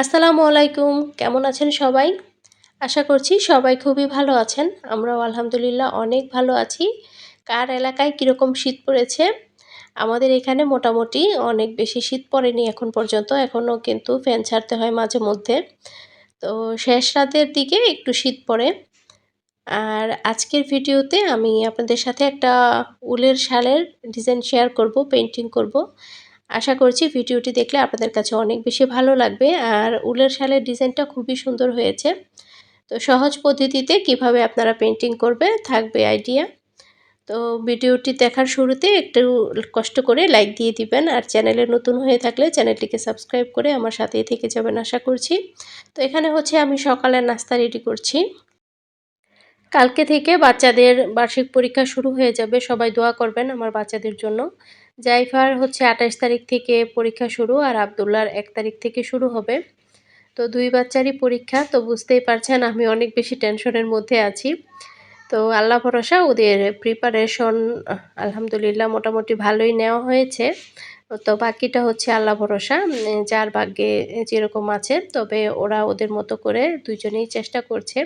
আসসালামু আলাইকুম। কেমন আছেন সবাই? আশা করছি সবাই খুবই ভালো আছেন। আমরাও আলহামদুলিল্লাহ অনেক ভালো আছি। কার এলাকায় কীরকম শীত পড়েছে? আমাদের এখানে মোটামুটি অনেক বেশি শীত পড়েনি এখন পর্যন্ত। এখনও কিন্তু ফ্যান ছাড়তে হয় মাঝে মধ্যে। তো শেষ রাতের দিকে একটু শীত পড়ে। আর আজকের ভিডিওতে আমি আপনাদের সাথে একটা উলের শালের ডিজাইন শেয়ার করব পেন্টিং করব। আশা করছি ভিডিওটি দেখলে আপনাদের কাছে অনেক বেশি ভালো লাগবে। আর উলের শালের ডিজাইনটা খুবই সুন্দর হয়েছে। তো সহজ পদ্ধতিতে কীভাবে আপনারা পেন্টিং করবে থাকবে আইডিয়া তো ভিডিওটি দেখার শুরুতে একটু কষ্ট করে লাইক দিয়ে দিবেন। আর চ্যানেলে নতুন হয়ে থাকলে চ্যানেলটিকে সাবস্ক্রাইব করে আমার সাথেই থেকে যাবেন আশা করছি। তো এখানে হচ্ছে আমি সকালের নাস্তা রেডি করছি। কালকে থেকে বাচ্চাদের বার্ষিক পরীক্ষা শুরু হয়ে যাবে। সবাই দোয়া করবেন আমার বাচ্চাদের জন্য। জাইফার হচ্ছে আঠাশ তারিখ থেকে পরীক্ষা শুরু আর আবদুল্লার এক তারিখ থেকে শুরু হবে। তো দুই বাচ্চারই পরীক্ষা, তো বুঝতেই পারছেন আমি অনেক বেশি টেনশনের মধ্যে আছি। তো আল্লাহ ভরসা, ওদের প্রিপারেশন আলহামদুলিল্লাহ মোটামুটি ভালোই নেওয়া হয়েছে। তো বাকিটা হচ্ছে আল্লাহ ভরসা, যার ভাগ্যে যেরকম আছে, তবে ওরা ওদের মতো করে দুজনেই চেষ্টা করছে।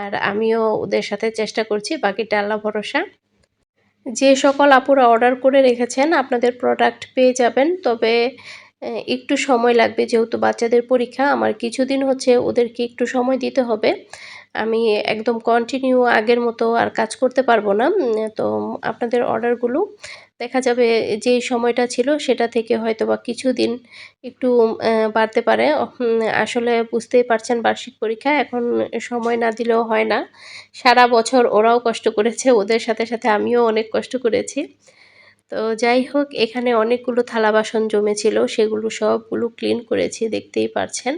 আর আমিও ওদের সাথে চেষ্টা করছি, বাকিটা আল্লাহ ভরসা। যে সকল আপুরা অর্ডার করে রেখেছেন আপনাদের প্রোডাক্ট পেয়ে যাবেন। তবে একটু সময় লাগবে যেহেতু বাচ্চাদের পরীক্ষা। আমার কিছুদিন হচ্ছে ওদেরকে একটু সময় দিতে হবে। আমি একদম কন্টিনিউ আগের মতো আর কাজ করতে পারব না। তো আপনাদের অর্ডারগুলো দেখা যাবে যে সময়টা ছিল সেটা থেকে হয়তো বা কিছুদিন একটু বাড়তে পারে। আসলে বুঝতেই পারছেন বার্ষিক পরীক্ষা, এখন সময় না দিলেও হয় না। সারা বছর ওরাও কষ্ট করেছে, ওদের সাথে সাথে আমিও অনেক কষ্ট করেছি। তো যাই হোক, এখানে অনেকগুলো থালা বাসন জমেছিল, সেগুলো সবগুলো ক্লিন করেছি, দেখতেই পারছেন।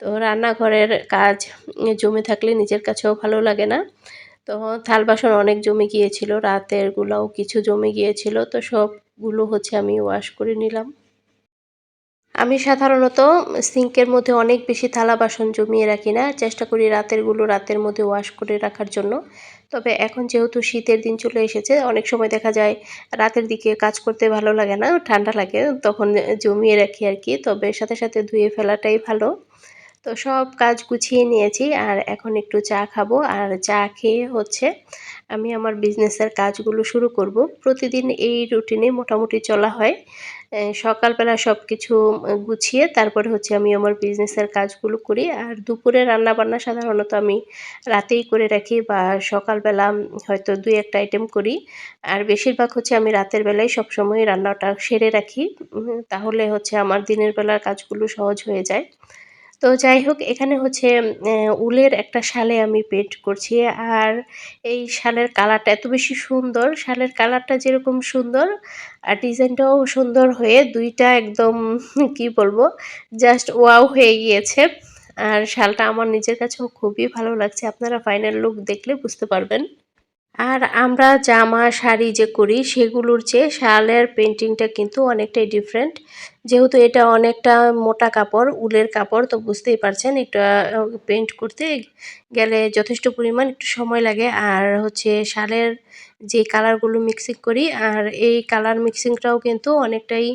তো রান্নাঘরের কাজ জমে থাকলে নিজের কাছেও ভালো লাগে না। তো থাল বাসন অনেক জমে গিয়েছিল, রাতের গুলাও কিছু জমে গিয়েছিল, তো সবগুলো হচ্ছে আমি ওয়াশ করে নিলাম। আমি সাধারণত সিঙ্কের মধ্যে অনেক বেশি থালা বাসন জমিয়ে রাখি না, চেষ্টা করি রাতেরগুলো রাতের মধ্যে ওয়াশ করে রাখার জন্য। তবে এখন যেহেতু শীতের দিন চলে এসেছে, অনেক সময় দেখা যায় রাতের দিকে কাজ করতে ভালো লাগে না, ঠান্ডা লাগে, তখন জমিয়ে রাখি আর কি। তবে সাথে সাথে ধুয়ে ফেলাটাই ভালো। তো সব কাজ গুছিয়ে নিয়েছি আর এখন একটু চা খাব আর চা খেয়ে হচ্ছে আমি আমার বিজনেসের কাজগুলো শুরু করব। প্রতিদিন এই রুটিনে মোটামুটি চলা হয়। সকালবেলা সব কিছু গুছিয়ে তারপরে হচ্ছে আমি আমার বিজনেসের কাজগুলো করি আর দুপুরে রান্না বান্না সাধারণত আমি রাতেই করে রাখি বা সকালবেলা হয়তো দুই একটা আইটেম করি। আর বেশিরভাগ হচ্ছে আমি রাতের বেলায় সবসময় রান্নাটা সেরে রাখি। তাহলে হচ্ছে আমার দিনের বেলার কাজগুলো সহজ হয়ে যায়। তো যাই হোক, এখানে হচ্ছে উলের একটা শালে আমি পেন্ট করছি। আর এই শালের কালারটা এত বেশি সুন্দর, শালের কালারটা যেরকম সুন্দর, আর ডিজাইনটাও সুন্দর হয়ে দুইটা একদম, কি বলব জাস্ট ওয়াও হয়ে গিয়েছে। আর শালটা আমার নিজের কাছেও খুবই ভালো লাগছে। আপনারা ফাইনাল লুক দেখলে বুঝতে পারবেন। আর আমরা জামা, শাড়ি যে করি, সেগুলোর চেয়ে শালের পেন্টিংটা কিন্তু অনেকটাই ডিফারেন্ট যেহেতু এটা অনেকটা মোটা কাপড়, উলের কাপড়, তো বুঝতেই পারছেন এটা পেন্ট করতে গেলে যথেষ্ট পরিমাণ একটু সময় লাগে। আর হচ্ছে শালের যে কালারগুলো মিক্সিং করি, আর এই কালার মিক্সিংটাও কিন্তু অনেকটাই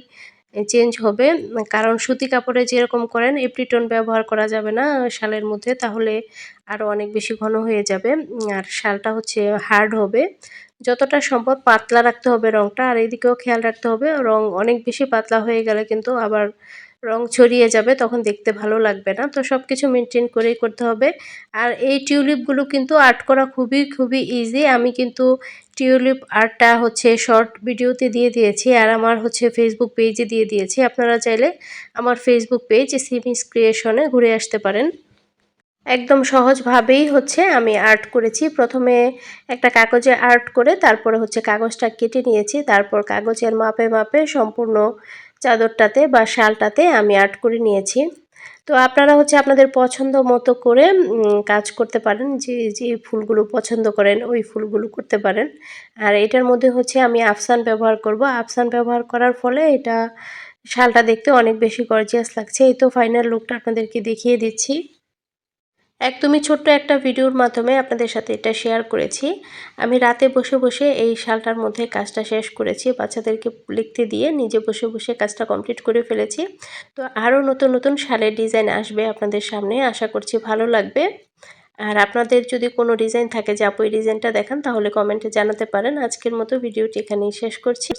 চেঞ্জ হবে। কারণ সুতি কাপড়ে যেরকম করেন এপ্রিটন ব্যবহার করা যাবে না শালের মধ্যে, তাহলে আরও অনেক বেশি ঘন হয়ে যাবে। আর শালটা হচ্ছে হার্ড হবে। যতটা সম্ভব পাতলা রাখতে হবে রঙটা আর এদিকেও খেয়াল রাখতে হবে। রং অনেক বেশি পাতলা হয়ে গেলে কিন্তু আবার রং ছড়িয়ে যাবে, তখন দেখতে ভালো লাগবে না। তো সব কিছু মেনটেন করেই করতে হবে। আর এই টিউলিপগুলো কিন্তু আর্ট করা খুবই খুবই ইজি আমি কিন্তু টিউলিপ আর্টটা হচ্ছে শর্ট ভিডিওতে দিয়ে দিয়েছি, আর আমার হচ্ছে ফেসবুক পেজে দিয়ে দিয়েছি। আপনারা চাইলে আমার ফেসবুক পেজ সিমিস ক্রিয়েশনে ঘুরে আসতে পারেন। একদম সহজভাবেই হচ্ছে আমি আর্ট করেছি। প্রথমে একটা কাগজে আর্ট করে তারপরে হচ্ছে কাগজটা কেটে নিয়েছি। তারপর কাগজের মাপে মাপে সম্পূর্ণ চাদরটাতে বা শালটাতে আমি আর্ট করে নিয়েছি। তো আপনারা হচ্ছে আপনাদের পছন্দ মতো করে কাজ করতে পারেন। যে যে ফুলগুলো পছন্দ করেন, ওই ফুলগুলো করতে পারেন। আর এটার মধ্যে হচ্ছে আমি আফসান ব্যবহার করব। আফসান ব্যবহার করার ফলে এটা শালটা দেখতে অনেক বেশি গর্জিয়াস লাগছে। এই তো ফাইনাল লুকটা আপনাদেরকে দেখিয়ে দিচ্ছি। একদমই ছোট্ট একটা ভিডিওর মাধ্যমে আপনাদের সাথে এটা শেয়ার করেছি। আমি রাতে বসে বসে এই শালটার মধ্যে কাজটা শেষ করেছি, বাচ্চাদেরকে লিখতে দিয়ে নিজে বসে বসে কাজটা কমপ্লিট করে ফেলেছি। তো আরও নতুন নতুন শালের ডিজাইন আসবে আপনাদের সামনে, আশা করছি ভালো লাগবে। আর আপনাদের যদি কোনো ডিজাইন থাকে যে আপু এই ডিজাইনটা দেখান, তাহলে কমেন্টে জানাতে পারেন। আজকের মতো ভিডিওটি এখানেই শেষ করছি।